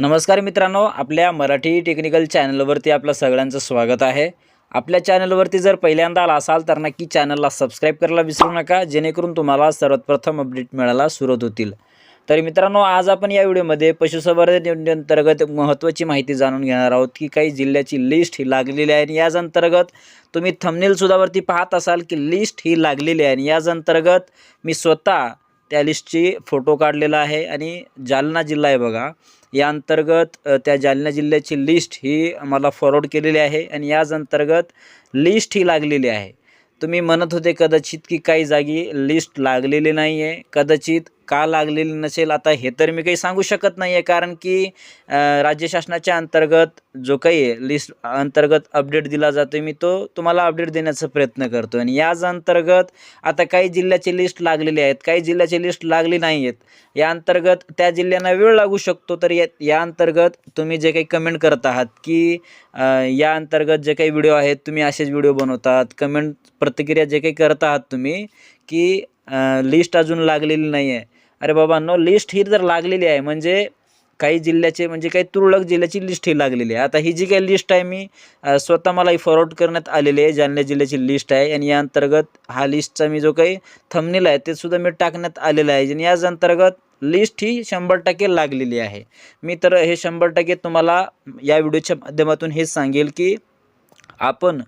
नमस्कार मित्रांनो आपल्या मराठी टेक्निकल चॅनलवरती आपलं सगळ्यांचं स्वागत आहे. आपल्या चॅनलवरती जर पहिल्यांदा आला असाल तर नक्की चॅनलला सबस्क्राईब करायला विसरू नका जेणेकरून तुम्हाला सर्वात प्रथम अपडेट मिळायला सुरुवात होतील. तर मित्रांनो आज आपण या व्हिडिओमध्ये पशुसंवर्धन योजनेअंतर्गत महत्त्वाची माहिती जाणून घेणार आहोत की काही जिल्ह्याची लिस्ट ही लागलेली आहे आणि याच अंतर्गत तुम्ही थमनेलसुद्धावरती पाहत असाल की लिस्ट ही लागलेली आहे आणि याच अंतर्गत मी स्वतः त्या लिस्टची फोटो काढलेला आहे आणि जालना जिल्हा आहे बघा. या अंतर्गत त्या जालना जिल्ह्याची लिस्ट ही मला फॉरवर्ड केलेली आहे आणि याच अंतर्गत लिस्ट ही लागलेली आहे. तुम्ही म्हणत होते कदाचित की काही जागी लिस्ट लागलेली नाही आहे कदाचित का लागलेली नसेल? आता हे तर मी काही सांगू शकत नाही आहे कारण की राज्य शासनाच्या अंतर्गत जो काही लिस्ट अंतर्गत अपडेट दिला जातो मी तो तुम्हाला अपडेट देण्याचा प्रयत्न करतो आणि याच अंतर्गत आता काही जिल्ह्याची लिस्ट लागलेली आहेत काही जिल्ह्याची लिस्ट लागली नाही आहेत या अंतर्गत त्या जिल्ह्यांना वेळ लागू शकतो तर या या अंतर्गत तुम्ही जे काही कमेंट करत आहात की या अंतर्गत जे काही व्हिडिओ आहेत तुम्ही असेच व्हिडिओ बनवतात. कमेंट प्रतिक्रिया जे काही करत आहात तुम्ही की लिस्ट अजून लागलेली नाही आहे अरे बाबांनो लिस्ट ही जर लागलेली आहे म्हणजे काही जिल्ह्याचे म्हणजे काही तुरळक जिल्ह्याची लिस्ट ही लागलेली आहे. आता ही जी काही लिस्ट आहे मी स्वतः मला फॉरवर्ड करण्यात आलेली आहे जालना जिल्ह्याची लिस्ट आहे. आणि या अंतर्गत हा लिस्टचा मी जो काही थंबनेल आहे ते सुद्धा मी टाकण्यात आलेलं आहे. आणि याच अंतर्गत लिस्ट ही शंभर टक्के लागलेली आहे. मी तर हे शंभर टक्के तुम्हाला या व्हिडिओच्या माध्यमातून हे सांगेल की आपण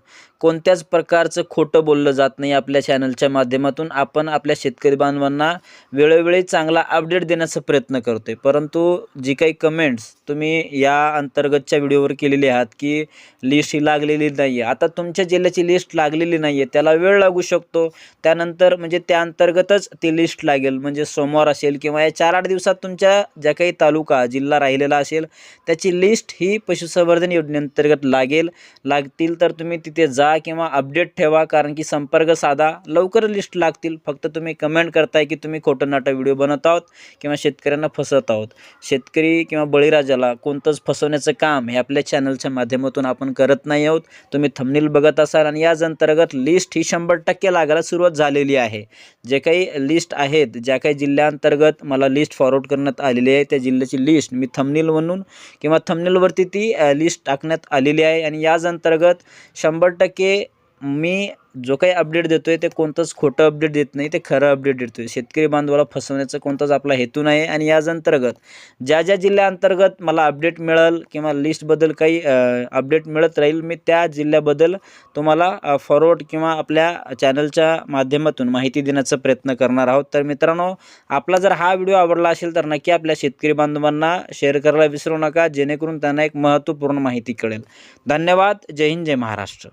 कोणत्याच प्रकारचं खोटं बोललं जात नाही आपल्या चॅनलच्या माध्यमातून. आपण आपल्या शेतकरी बांधवांना वेळोवेळी चांगला अपडेट देण्याचा प्रयत्न करतो आहे परंतु जी काही कमेंट्स तुम्ही या अंतर्गतच्या व्हिडिओवर केलेली आहात की लिस्ट ही लागलेली नाही आहे आता तुमच्या जिल्ह्याची लिस्ट लागलेली नाही आहे त्याला वेळ लागू शकतो. त्यानंतर म्हणजे त्या अंतर्गतच ती लिस्ट लागेल. म्हणजे सोमवार असेल किंवा या चार आठ दिवसात तुमच्या ज्या काही तालुका जिल्हा राहिलेला असेल त्याची लिस्ट ही पशुसंवर्धन योजनेअंतर्गत लागेल. लागतील तर तुम्ही तिथे जा. किंवा अपडेट ठेवा कारण की संपर्क साधा लवकर लिस्ट लागतील. फक्त तुम्ही कमेंट करताय की तुम्ही खोटं नाटा व्हिडिओ बनवत आहोत किंवा शेतकऱ्यांना फसवत आहोत. शेतकरी किंवा बळीराजाला कोणतंच फसवण्याचं काम हे आपल्या चॅनलच्या माध्यमातून आपण करत नाही आहोत. तुम्ही थमनील बघत असाल आणि याच अंतर्गत लिस्ट ही शंभर टक्के लागायला सुरुवात झालेली आहे. जे काही लिस्ट आहेत ज्या काही जिल्ह्याअंतर्गत मला लिस्ट फॉरवर्ड करण्यात आलेली आहे त्या जिल्ह्याची लिस्ट मी थमनील म्हणून किंवा थमनीलवरती ती लिस्ट टाकण्यात आलेली आहे. आणि याच अंतर्गत शंभर टक्के टक्के मी जो काही अपडेट देतो आहे ते कोणतंच खोटं अपडेट देत नाही ते खरं अपडेट देतो आहे शेतकरी बांधवाला फसवण्याचा कोणताच आपला हेतू नाही आणि याच अंतर्गत ज्या ज्या जिल्ह्याअंतर्गत मला अपडेट मिळेल किंवा लिस्टबद्दल काही अपडेट मिळत राहील मी त्या जिल्ह्याबद्दल तुम्हाला फॉरवर्ड किंवा आपल्या चॅनलच्या माध्यमातून माहिती देण्याचा प्रयत्न करणार आहोत. तर मित्रांनो आपला जर हा व्हिडिओ आवडला असेल तर नक्की आपल्या शेतकरी बांधवांना शेअर करायला विसरू नका जेणेकरून त्यांना एक महत्त्वपूर्ण माहिती कळेल. धन्यवाद. जय हिंद जय महाराष्ट्र.